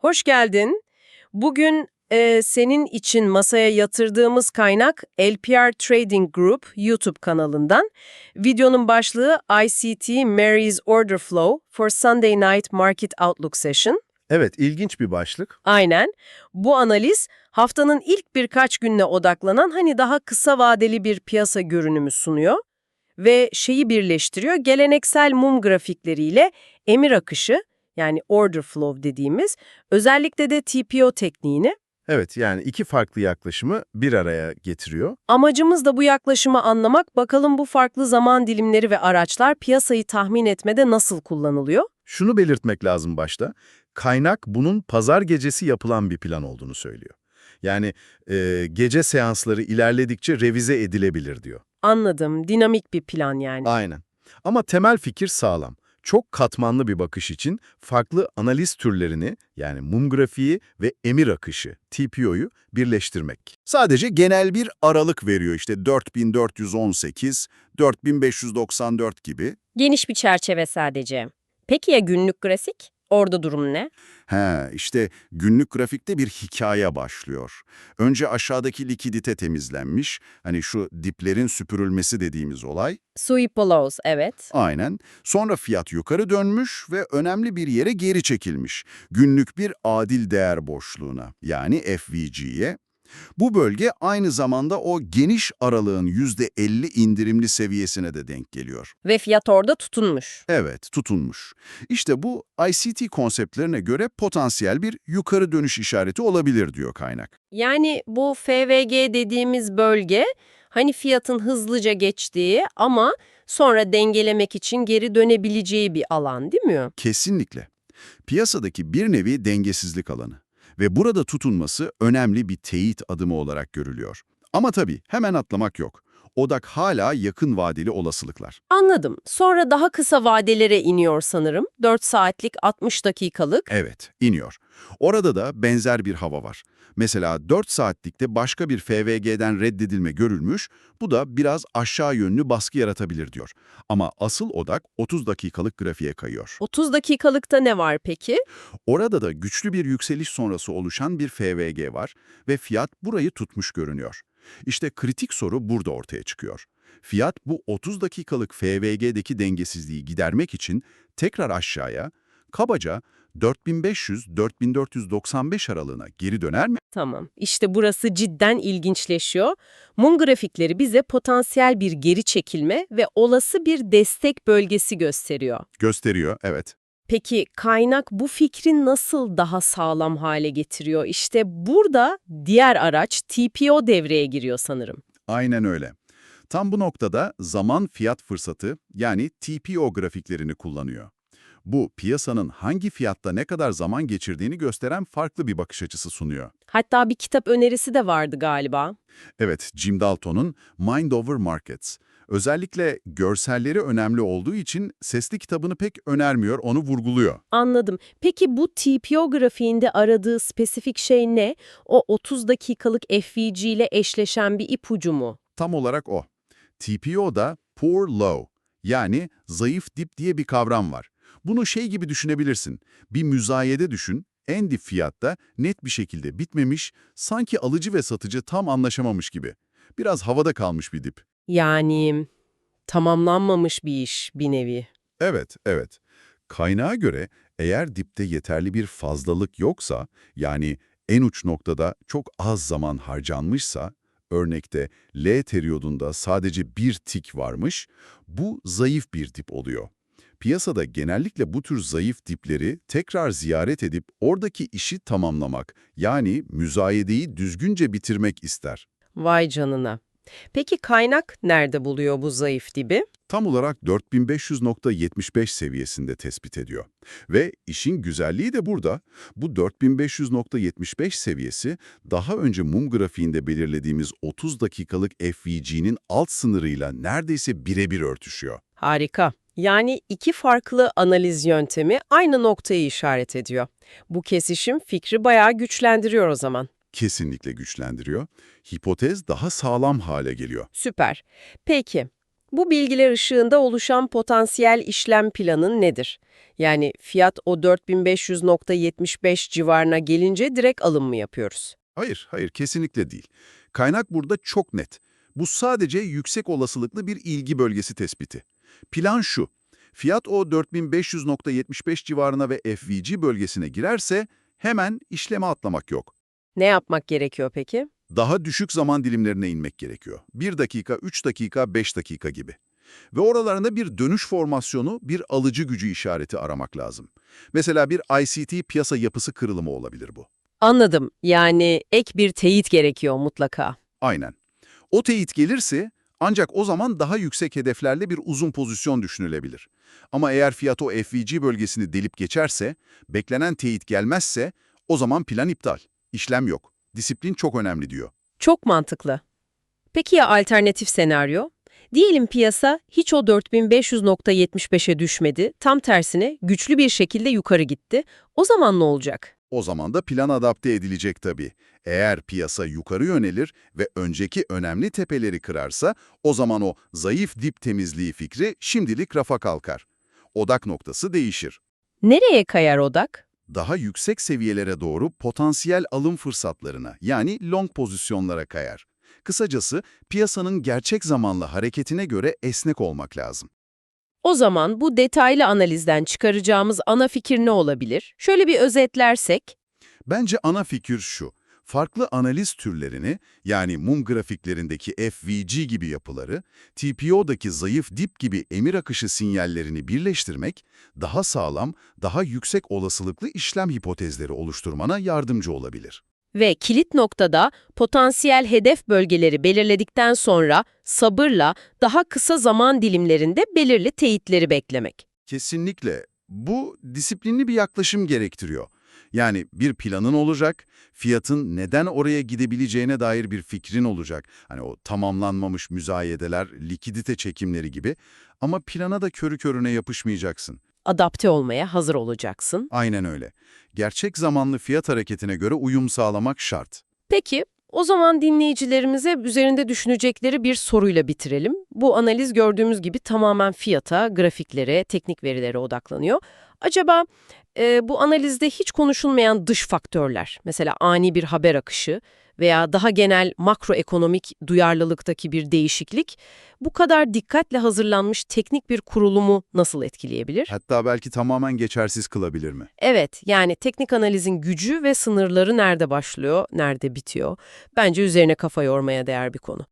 Hoş geldin. Bugün e, senin için masaya yatırdığımız kaynak LPR Trading Group YouTube kanalından. Videonun başlığı ICT Mary's Order Flow for Sunday Night Market Outlook Session. Evet, ilginç bir başlık. Aynen. Bu analiz haftanın ilk birkaç gününe odaklanan hani daha kısa vadeli bir piyasa görünümü sunuyor ve şeyi birleştiriyor geleneksel mum grafikleriyle emir akışı yani order flow dediğimiz özellikle de TPO tekniğini. Evet, yani iki farklı yaklaşımı bir araya getiriyor. Amacımız da bu yaklaşımı anlamak bakalım bu farklı zaman dilimleri ve araçlar piyasayı tahmin etmede nasıl kullanılıyor? Şunu belirtmek lazım başta. Kaynak bunun pazar gecesi yapılan bir plan olduğunu söylüyor. Yani e, gece seansları ilerledikçe revize edilebilir diyor. Anladım. Dinamik bir plan yani. Aynen. Ama temel fikir sağlam. Çok katmanlı bir bakış için farklı analiz türlerini yani mum grafiği ve emir akışı TPO'yu birleştirmek. Sadece genel bir aralık veriyor işte 4418, 4594 gibi. Geniş bir çerçeve sadece. Peki ya günlük grafik? Orada durum ne? He, işte günlük grafikte bir hikaye başlıyor. Önce aşağıdaki likidite temizlenmiş, hani şu diplerin süpürülmesi dediğimiz olay. Sweep belows, evet. Aynen. Sonra fiyat yukarı dönmüş ve önemli bir yere geri çekilmiş. Günlük bir adil değer boşluğuna, yani FVG'ye. Bu bölge aynı zamanda o geniş aralığın %50 indirimli seviyesine de denk geliyor. Ve fiyat orada tutunmuş. Evet, tutunmuş. İşte bu ICT konseptlerine göre potansiyel bir yukarı dönüş işareti olabilir diyor kaynak. Yani bu FVG dediğimiz bölge hani fiyatın hızlıca geçtiği ama sonra dengelemek için geri dönebileceği bir alan değil mi? Kesinlikle. Piyasadaki bir nevi dengesizlik alanı. Ve burada tutunması önemli bir teyit adımı olarak görülüyor. Ama tabii hemen atlamak yok. Odak hala yakın vadeli olasılıklar. Anladım. Sonra daha kısa vadelere iniyor sanırım. 4 saatlik 60 dakikalık. Evet, iniyor. Orada da benzer bir hava var. Mesela 4 saatlikte başka bir FVG'den reddedilme görülmüş, bu da biraz aşağı yönlü baskı yaratabilir diyor. Ama asıl odak 30 dakikalık grafiğe kayıyor. 30 dakikalıkta ne var peki? Orada da güçlü bir yükseliş sonrası oluşan bir FVG var ve fiyat burayı tutmuş görünüyor. İşte kritik soru burada ortaya çıkıyor. Fiyat bu 30 dakikalık FVG'deki dengesizliği gidermek için tekrar aşağıya, kabaca 4500-4495 aralığına geri döner mi? Tamam. İşte burası cidden ilginçleşiyor. Mum grafikleri bize potansiyel bir geri çekilme ve olası bir destek bölgesi gösteriyor. Gösteriyor, evet. Peki kaynak bu fikri nasıl daha sağlam hale getiriyor? İşte burada diğer araç TPO devreye giriyor sanırım. Aynen öyle. Tam bu noktada zaman fiyat fırsatı yani TPO grafiklerini kullanıyor. Bu piyasanın hangi fiyatta ne kadar zaman geçirdiğini gösteren farklı bir bakış açısı sunuyor. Hatta bir kitap önerisi de vardı galiba. Evet, Jim Dalton'un Mind Over Markets. Özellikle görselleri önemli olduğu için sesli kitabını pek önermiyor, onu vurguluyor. Anladım. Peki bu TPO grafiğinde aradığı spesifik şey ne? O 30 dakikalık FVG ile eşleşen bir ipucu mu? Tam olarak o. TPO'da poor low yani zayıf dip diye bir kavram var. Bunu şey gibi düşünebilirsin. Bir müzayede düşün, en dip fiyatta net bir şekilde bitmemiş, sanki alıcı ve satıcı tam anlaşamamış gibi. Biraz havada kalmış bir dip. Yani tamamlanmamış bir iş bir nevi. Evet, evet. Kaynağa göre eğer dipte yeterli bir fazlalık yoksa, yani en uç noktada çok az zaman harcanmışsa, örnekte L periyodunda sadece bir tik varmış, bu zayıf bir dip oluyor. Piyasada genellikle bu tür zayıf dipleri tekrar ziyaret edip oradaki işi tamamlamak, yani müzayedeyi düzgünce bitirmek ister. Vay canına. Peki kaynak nerede buluyor bu zayıf dibi? Tam olarak 4500.75 seviyesinde tespit ediyor. Ve işin güzelliği de burada. Bu 4500.75 seviyesi daha önce mum grafiğinde belirlediğimiz 30 dakikalık FVG'nin alt sınırıyla neredeyse birebir örtüşüyor. Harika. Yani iki farklı analiz yöntemi aynı noktayı işaret ediyor. Bu kesişim fikri bayağı güçlendiriyor o zaman. Kesinlikle güçlendiriyor. Hipotez daha sağlam hale geliyor. Süper. Peki, Bu bilgiler ışığında oluşan potansiyel işlem planın nedir? Yani fiyat o 4500.75 civarına gelince direkt alım mı yapıyoruz? Hayır, hayır kesinlikle değil. Kaynak burada çok net. Bu sadece yüksek olasılıklı bir ilgi bölgesi tespiti. Plan şu, fiyat o 4500.75 civarına ve FVG bölgesine girerse hemen işleme atlamak yok. Ne yapmak gerekiyor peki? Daha düşük zaman dilimlerine inmek gerekiyor. 1 dakika, 3 dakika, 5 dakika gibi. Ve oralarında bir dönüş formasyonu, bir alıcı gücü işareti aramak lazım. Mesela bir ICT piyasa yapısı kırılımı olabilir bu. Anladım. Yani ek bir teyit gerekiyor mutlaka. Aynen. O teyit gelirse ancak o zaman daha yüksek hedeflerle bir uzun pozisyon düşünülebilir. Ama eğer fiyat o FVG bölgesini delip geçerse, beklenen teyit gelmezse o zaman plan iptal. İşlem yok. Disiplin çok önemli diyor. Çok mantıklı. Peki ya alternatif senaryo? Diyelim piyasa hiç o 4500.75'e düşmedi, tam tersine güçlü bir şekilde yukarı gitti. O zaman ne olacak? O zaman da plan adapte edilecek tabii. Eğer piyasa yukarı yönelir ve önceki önemli tepeleri kırarsa, o zaman o zayıf dip temizliği fikri şimdilik rafa kalkar. Odak noktası değişir. Nereye kayar odak? Daha yüksek seviyelere doğru potansiyel alım fırsatlarına yani long pozisyonlara kayar. Kısacası piyasanın gerçek zamanlı hareketine göre esnek olmak lazım. O zaman bu detaylı analizden çıkaracağımız ana fikir ne olabilir? Şöyle bir özetlersek, Bence ana fikir şu. Farklı analiz türlerini, yani mum grafiklerindeki FVG gibi yapıları, TPO'daki zayıf dip gibi emir akışı sinyallerini birleştirmek, daha sağlam, daha yüksek olasılıklı işlem hipotezleri oluşturmana yardımcı olabilir. Ve kilit noktada potansiyel hedef bölgeleri belirledikten sonra sabırla daha kısa zaman dilimlerinde belirli teyitleri beklemek. Kesinlikle. Bu disiplinli bir yaklaşım gerektiriyor. Yani bir planın olacak, fiyatın neden oraya gidebileceğine dair bir fikrin olacak. Hani o tamamlanmamış müzayedeler, likidite çekimleri gibi. Ama plana da körü körüne yapışmayacaksın. Adapte olmaya hazır olacaksın. Aynen öyle. Gerçek zamanlı fiyat hareketine göre uyum sağlamak şart. Peki, o zaman dinleyicilerimize üzerinde düşünecekleri bir soruyla bitirelim. Bu analiz gördüğümüz gibi tamamen fiyata, grafiklere, teknik verilere odaklanıyor. Acaba e, bu analizde hiç konuşulmayan dış faktörler, mesela ani bir haber akışı veya daha genel makroekonomik duyarlılıktaki bir değişiklik, bu kadar dikkatle hazırlanmış teknik bir kurulumu nasıl etkileyebilir? Hatta belki tamamen geçersiz kılabilir mi? Evet, yani teknik analizin gücü ve sınırları nerede başlıyor, nerede bitiyor? Bence üzerine kafa yormaya değer bir konu.